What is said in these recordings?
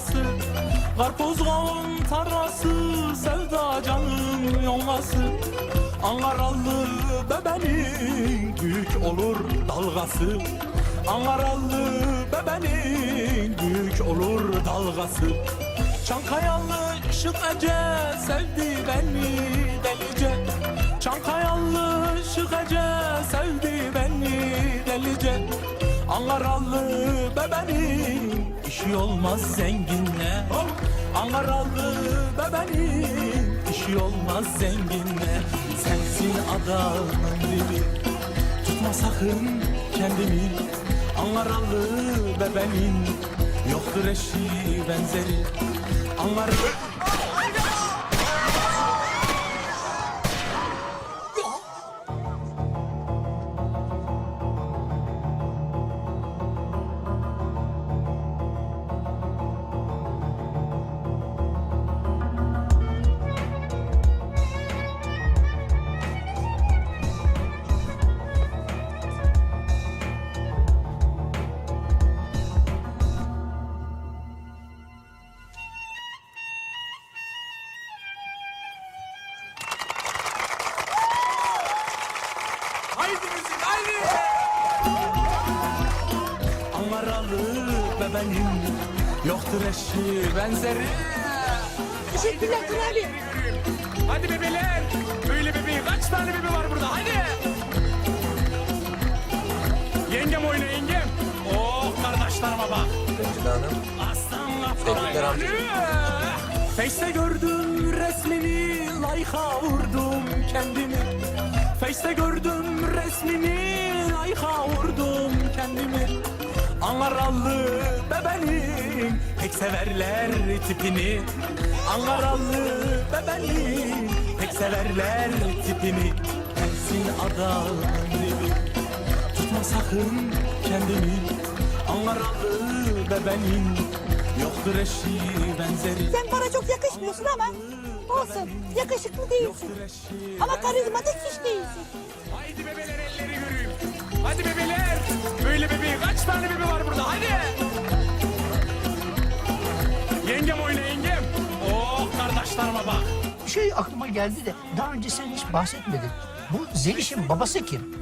yongası Karpuz kavun tarlası Sevda canım yongası Ankaralı bebenin Güç olur dalgası. Ankaralı bebenin Güç olur dalgası. Çankayalı şık ece Sevdi beni delice. Çankayalı şık ece Sevdi beni delice. Ankaralı bebenin işi olmaz zenginle. Ankaralı bebenin işi olmaz zenginle. Sensin adamın dibi Tutma sakın kendini Ankaralı bebenin. Yoktur eşi benzeri. Ankara... Haydi müzik haydi. Ankaralı bebenin Yoktur eşi benzeri Teşekkürler Tur abi. Hadi bebeler. Böyle bebeği kaç tane bebe var burada hadi. Yengem oyna yengem. Oh kardeşlerime bak. Rencide Hanım. Aslan Tebrikler amca. Face'te gördüm resmini Layka vurdum kendimi. Face'te gördüm resmini Layka vurdum kendimi. Ankaralı bebenim Pek severler tipini Ankaralı bebenim Pek severler tipini Sensin adamın dibi Tutma sakın kendini Ankaralı bebenin Yoktur eşi benzeri Sen bana çok yakışmıyorsun ama olsun. Yakışıklı değilsin. Ama karizmatik hiç değilsin. Haydi bebeler elleri göreyim. Hadi bebeler. Böyle bebeği kaç tane bebe var burada hadi. Yengem oyna yengem. Oh kardeşlerime bak. Bir şey aklıma geldi de daha önce sen hiç bahsetmedin. Bu Zeliş'in babası kim?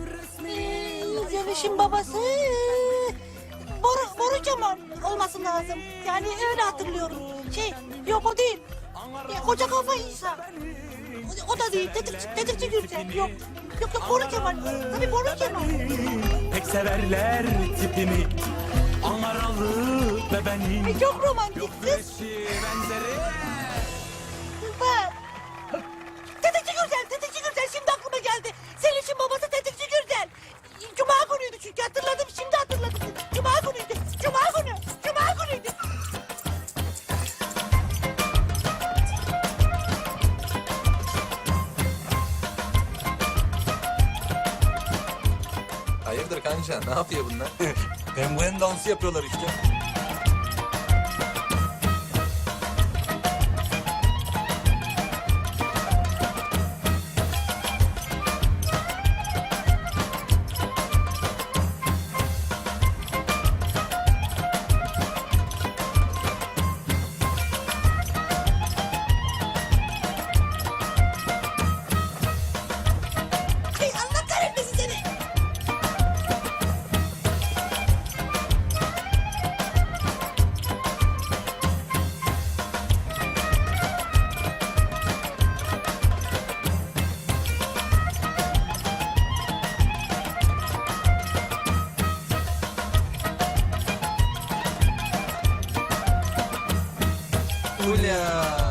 Ee, Zeliş'in babası Kemal olması lazım. Yani öyle hatırlıyorum. Şey yok o değil. Ya, koca kafa insan. O, o da değil. Tetikçi, tetikçi Gürsel. Yok. Yok yok Boru Kemal. Tabii Boru Kemal. Pek severler tipini Ankaralı bebenin Ay, çok romantik kız. Hayırdır kanka ne yapıyor bunlar? Penguen dansı yapıyorlar işte. Yeah.